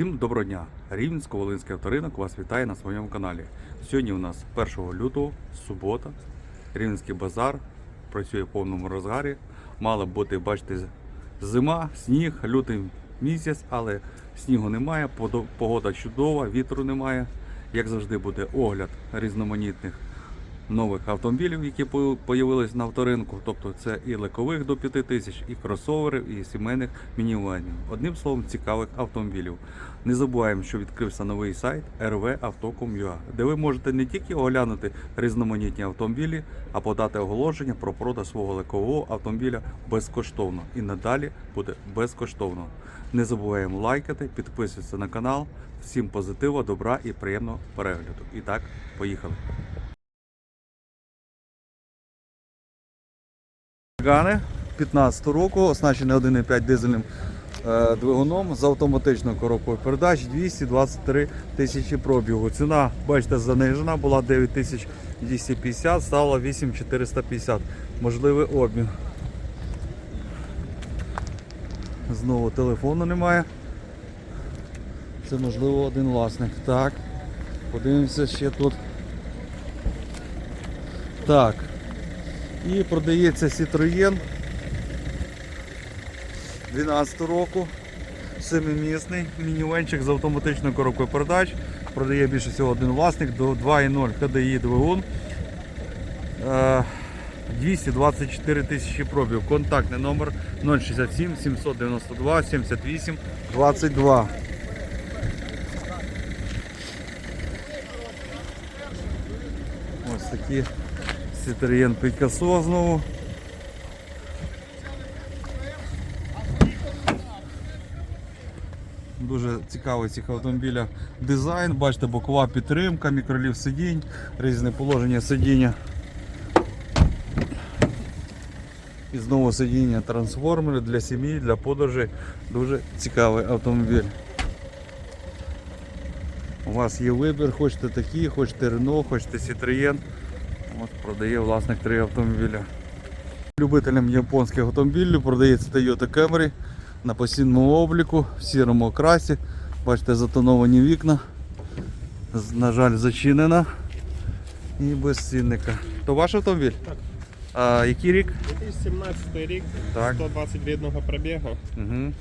Всім доброго дня! Рівненсько-Волинський авторинок вас вітає на своєму каналі. Сьогодні у нас 1 лютого, субота. Рівненський базар працює в повному розгарі. Мала б бути, бачите, зима, сніг, лютий місяць, але снігу немає, погода чудова, вітру немає. Як завжди буде огляд різноманітних нових автомобілів, які по- появились на авторинку. Тобто це і легкових до 5 тисяч, і кросоверів, і сімейних мінівенів. Одним словом, цікавих автомобілів. Не забуваємо, що відкрився новий сайт rvauto.com.ua, де ви можете не тільки оглянути різноманітні автомобілі, а подати оголошення про продаж свого легкового автомобіля безкоштовно. І надалі буде безкоштовно. Не забуваємо лайкати, підписуватися на канал. Всім позитиву, добра і приємного перегляду. І так, поїхали. Гани 15 року, оснащений 1,5 дизельним е, двигуном з автоматичною коробкою передач 223 тисячі пробігу. Ціна, бачите, занижена, була 9250, стала 8450. Можливий обмін. Знову телефону немає. Це можливо один власник. Так. Подивимося ще тут. Так. І продається Citroën 12 року. Семимісний мінівенчик з автоматичною коробкою передач. Продає більше всього один власник до 2.0 HDI двигун. Е, 224 тисячі пробів. Контактний номер 067 792 78 22. Ось такі Citroën Picasso знову. Дуже цікавий цих автомобілях дизайн. Бачите, бокова підтримка, мікролів сидінь, різне положення сидіння. І знову сидіння трансформери для сім'ї, для подорожей. Дуже цікавий автомобіль. У вас є вибір, хочете такі, хочете Renault, хочете Citroën. От продає власник три автомобіля. Любителям японських автомобілів продається Toyota Camry на постійному обліку в сірому окрасі. Бачите, затоновані вікна. На жаль, зачинена. І без цінника. То ваш автомобіль? Так. А який рік? 2017 рік, Так. 120 рідного пробігу, Угу.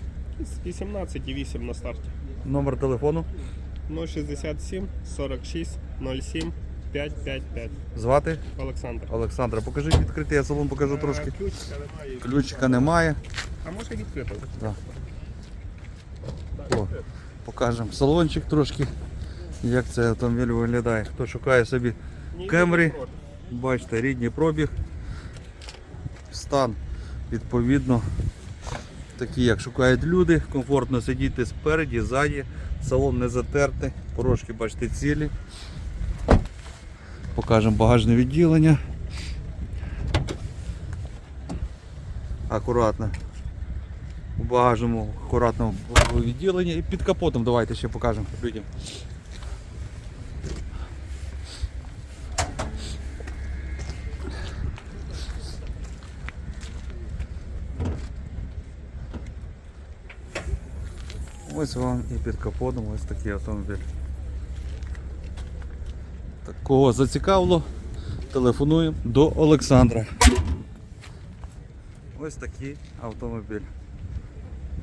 18,8 на старті. Номер телефону. 067 46 07 555. Звати Олександр. Олександра. Покажіть відкритий, я салон покажу трошки. Е, Ключика немає. Ключика немає. А може відкрито? Да. О, покажемо салончик трошки, як цей автомобіль виглядає. Хто шукає собі проти. Бачите, рідний пробіг. Стан відповідно такий, як шукають люди. Комфортно сидіти спереді, ззаді, салон не затертий, порожки, бачите, цілі. Покажемо багажне відділення. Акуратно. У багажному акуратному відділенні і під капотом давайте ще покажемо людям. Ось вам і під капотом ось такий автомобіль. Кого зацікавило, телефонуємо до Олександра. Ось такий автомобіль.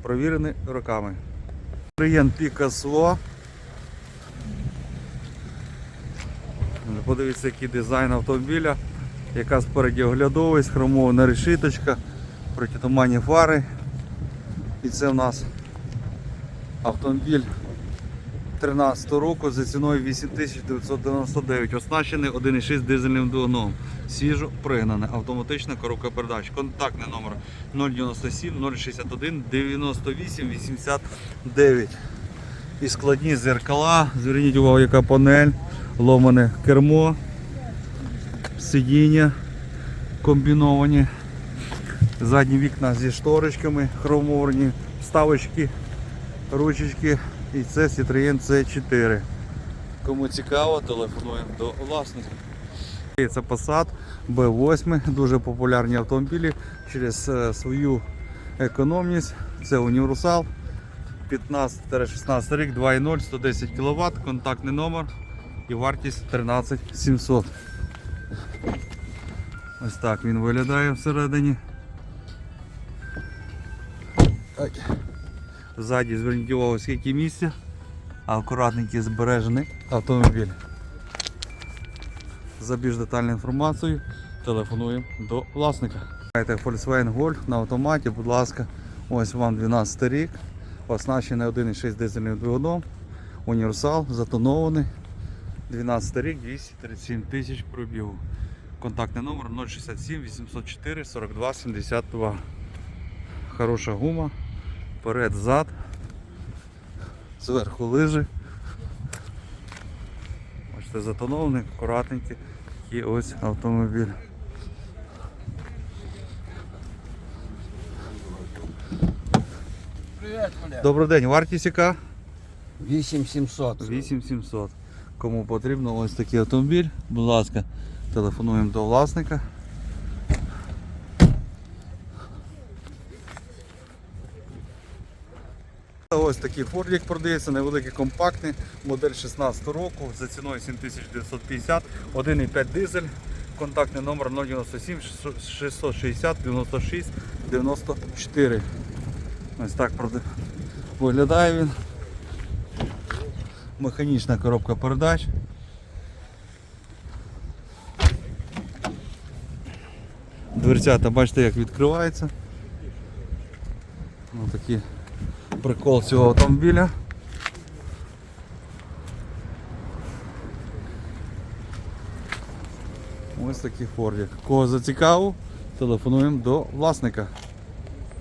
Провірений роками. Клієнт Picasso. Подивіться, який дизайн автомобіля, яка спереді оглядовість, хромована решіточка, протитуманні фари. І це в нас автомобіль 13 року за ціною 8999, оснащений 1,6 дизельним двигуном. Свіжо пригнане, автоматична коробка передач. Контактний номер 097 061 98 89. І складні зеркала. Зверніть увагу, яка панель, ломане кермо, сидіння комбіновані. Задні вікна зі шторочками, хромовані, вставочки ручечки і це Citroën C4. Кому цікаво, телефонуємо до власника. Це Passat B8, дуже популярні автомобілі через е, свою економність. Це універсал. 15-16 рік, 2.0, 110 кВт, контактний номер і вартість 13 700. Ось так він виглядає всередині. Ззаді зверніть увагу, скільки місця, акуратненький збережений автомобіль. За більш детальною інформацією телефонуємо до власника. Volkswagen Golf на автоматі, будь ласка, ось вам 12 рік, оснащений 1,6 дизельним двигуном, універсал, затонований, 12 рік, 237 тисяч пробігу. Контактний номер 067 804 42 72. Хороша гума, вперед, зад, зверху лижи. Бачите, затонований, акуратненький і ось автомобіль. Добрий день, вартість яка? 8700. 8700. Кому потрібно ось такий автомобіль, будь ласка, телефонуємо до власника. Ось такий фордік продається, невеликий компактний, модель 16 року, за ціною 7950, 1,5 дизель, контактний номер 097 660 96 94. Ось так виглядає він механічна коробка передач. Дверцята, бачите, як відкривається. Ось такий прикол цього автомобіля. Ось такий фордик. Кого зацікавив, телефонуємо до власника.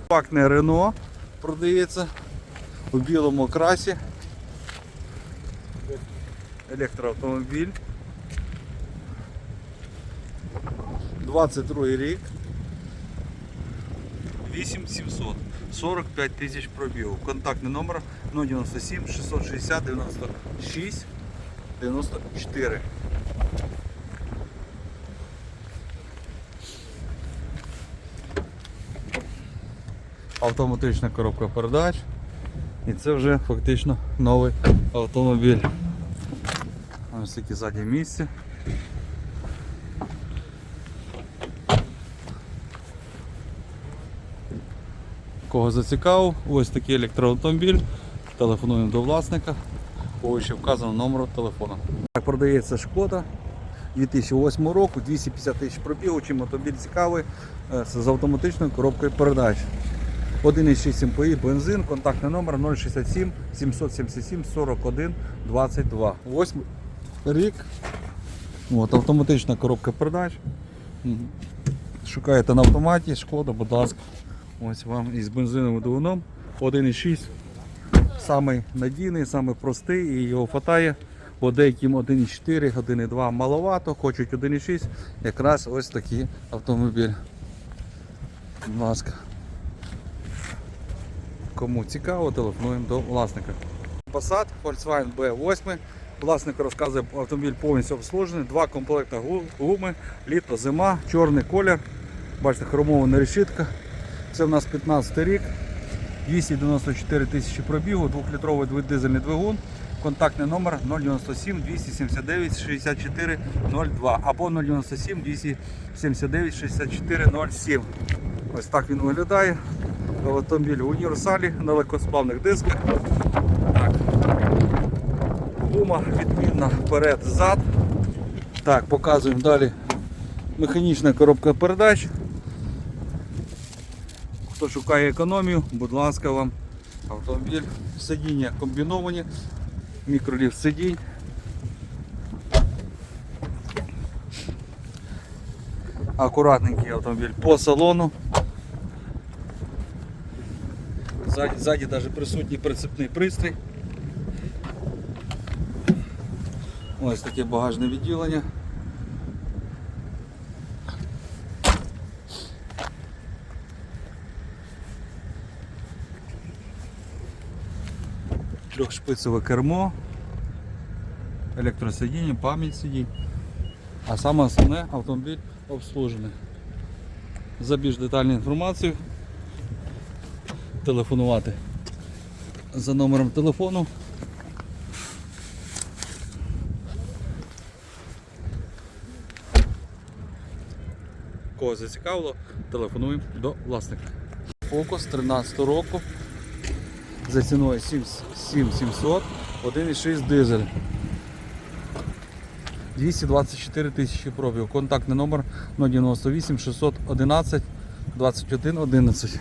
Пакне Рено продається у білому окрасі електроавтомобіль. 22 рік. 8700. 45 тисяч пробігу. Контактний номер 097 660 96 94. Автоматична коробка передач. І це вже фактично новий автомобіль. Ось такі задні місця. Кого зацікавив, ось такий електроавтомобіль. Телефонуємо до власника по вище вказаному номеру телефону. Так, продається шкода 2008 року, 250 тисяч пробігу, чим автомобіль цікавий, е, з автоматичною коробкою передач. 1,6 МПІ, бензин, контактний номер 067 777 41 22. 8 рік. От, автоматична коробка передач. Шукаєте на автоматі, шкода, будь ласка. Ось вам із бензиновим двигуном 1,6. Самий надійний, самий простий і його хватає. Бо деяким 1,4, 1,2 маловато, хочуть 1,6. Якраз ось такий автомобіль. Будь ласка. Кому цікаво, телефонуємо до власника. Passat Volkswagen B8. Власник розказує, автомобіль повністю обслужений, два комплекти гуми, літо, зима, чорний колір. Бачите, хромована решітка. Це в нас 15 рік, 294 тисячі пробігу, 2-літровий дизельний двигун. Контактний номер 097 279 64 02 або 097 279 64 07. Ось так він виглядає. Автомобіль в універсалі на легкосплавних дисках. Так. Гума відмінна вперед зад. Так, показуємо далі. Механічна коробка передач. Хто шукає економію, будь ласка вам. Автомобіль, сидіння комбіновані, мікроліфт сидінь. Акуратненький автомобіль по салону. Ззаді, ззаді навіть присутній прицепний пристрій. Ось таке багажне відділення. Трьохшпицеве кермо, електросидіння, пам'ять сидінь. А саме основне автомобіль обслужений. За більш детальну інформацію телефонувати за номером телефону. Кого зацікавило, телефонуємо до власника. Фокус 13 року за ціною 7700, 1,6 дизель. 224 тисячі пробів. Контактний номер 098 611 21 11.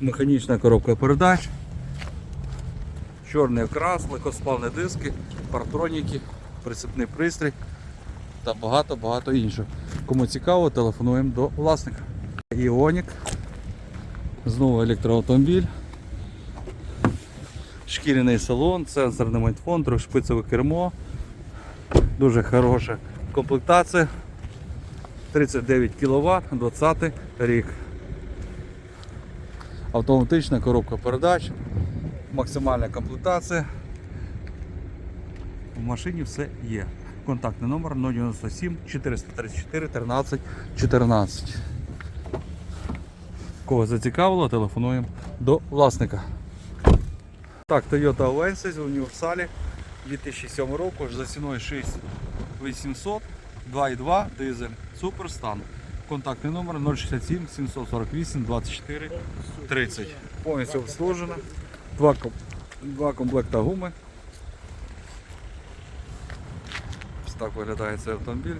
Механічна коробка передач. Чорний окрас, легкосплавні диски, партроніки, прицепний пристрій та багато-багато іншого. Кому цікаво, телефонуємо до власника. Іонік. Знову електроавтомобіль. Шкіряний салон, сенсорний майтфон, трьохшпицеве кермо. Дуже хороша комплектація. 39 кВт, 20 рік. Автоматична коробка передач, максимальна комплектація. В машині все є. Контактний номер 097 434 13 14. Кого зацікавило, телефонуємо до власника. Так, Toyota Avensis в універсалі 2007 року за ціною 6800, 2,2 дизель, супер стан. Контактний номер 067 748 24 30. Повністю обслужена. Два, два комплекта гуми. Ось так виглядає цей автомобіль.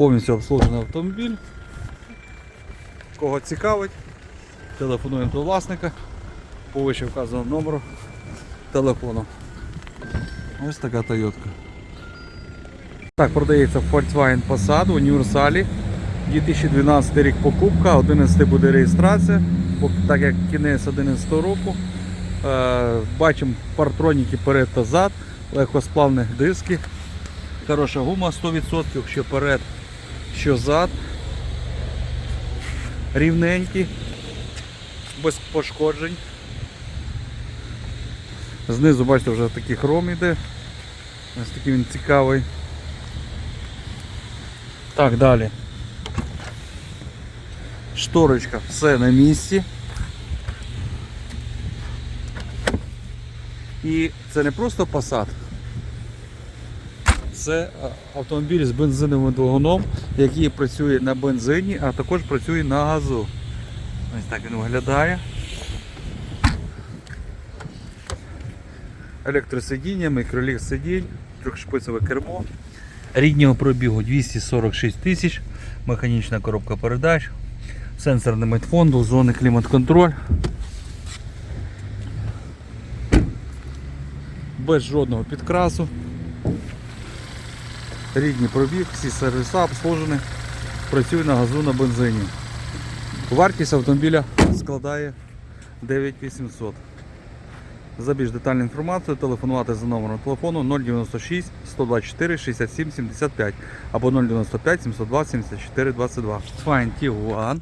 Повністю обслужений автомобіль. Кого цікавить, телефонуємо до власника по вище вказаному номеру телефону. Ось така Toyota. Так, продається Volkswagen Passat в універсалі. 2012 рік покупка, 11 буде реєстрація, так як кінець 11 року. Е, бачимо партроніки перед та зад, легкосплавні диски. Хороша гума 100%, що перед, що зад. Рівненькі, без пошкоджень. Знизу, бачите, вже такий хром іде. Ось такий він цікавий. Так, далі. Шторочка, все на місці. І це не просто Passat. Це автомобіль з бензиновим двигуном, який працює на бензині, а також працює на газу. Ось так він виглядає. Електросидіння, мікроліг сидінь, трьохшпицеве кермо. Ріднього пробігу 246 тисяч, механічна коробка передач, сенсорний майтфон, двозонний клімат-контроль. Без жодного підкрасу. Рідний пробіг, всі сервіса обслужені, працює на газу на бензині. Вартість автомобіля складає 9800. За більш детальну інформацію телефонувати за номером телефону 096 124 67 75 або 095 702 74 22. Fine Tiguan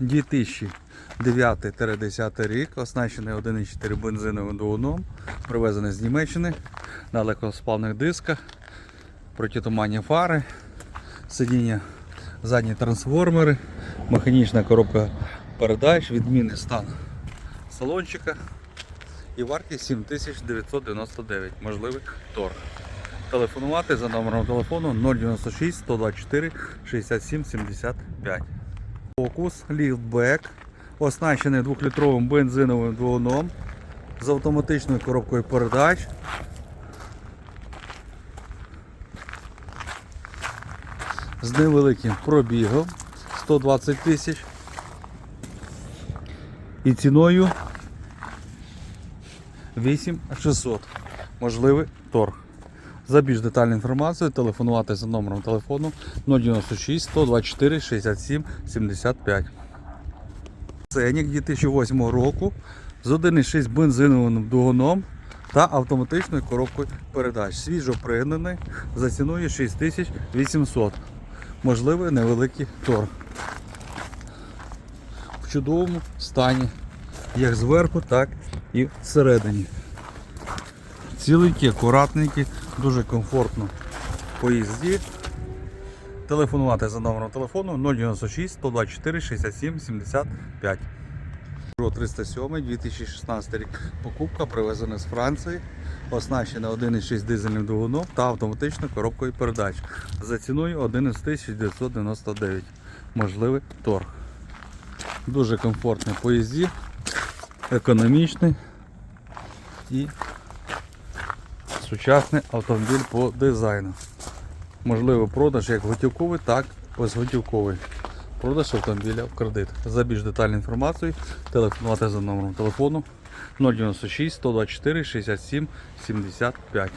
2009-10 рік, оснащений 1,4 бензиновим двигуном, привезений з Німеччини на легкосплавних дисках, протитуманні фари, сидіння, задні трансформери, механічна коробка передач, відмінний стан салончика і вартість 7999, можливий торг. Телефонувати за номером телефону 096 124 67 75. Фокус ліфтбек, оснащений 2-літровим бензиновим двигуном з автоматичною коробкою передач. З невеликим пробігом 120 тисяч і ціною 8600. Можливий торг. За більш детальну інформацію телефонувати за номером телефону 096 124 67 75. Ценник 2008 року з 1,6 бензиновим двигуном та автоматичною коробкою передач. Свіжо пригнаний за ціною 6800. Можливий невеликий тор. В чудовому стані. Як зверху, так і всередині. Ціленький, акуратненький, дуже комфортно по їзді. Телефонувати за номером телефону 096 124 67 75. Peugeot 307 2016 рік. Покупка привезена з Франції, оснащена 1,6 дизельним двигуном та автоматичною коробкою передач за ціною 11 999. Можливий торг. Дуже комфортний по їзді, економічний і сучасний автомобіль по дизайну. Можливий продаж як готівковий, так і безготівковий. Продаж автомобіля в кредит. За більш детальну інформацію телефонувати за номером телефону 096 124 67 75.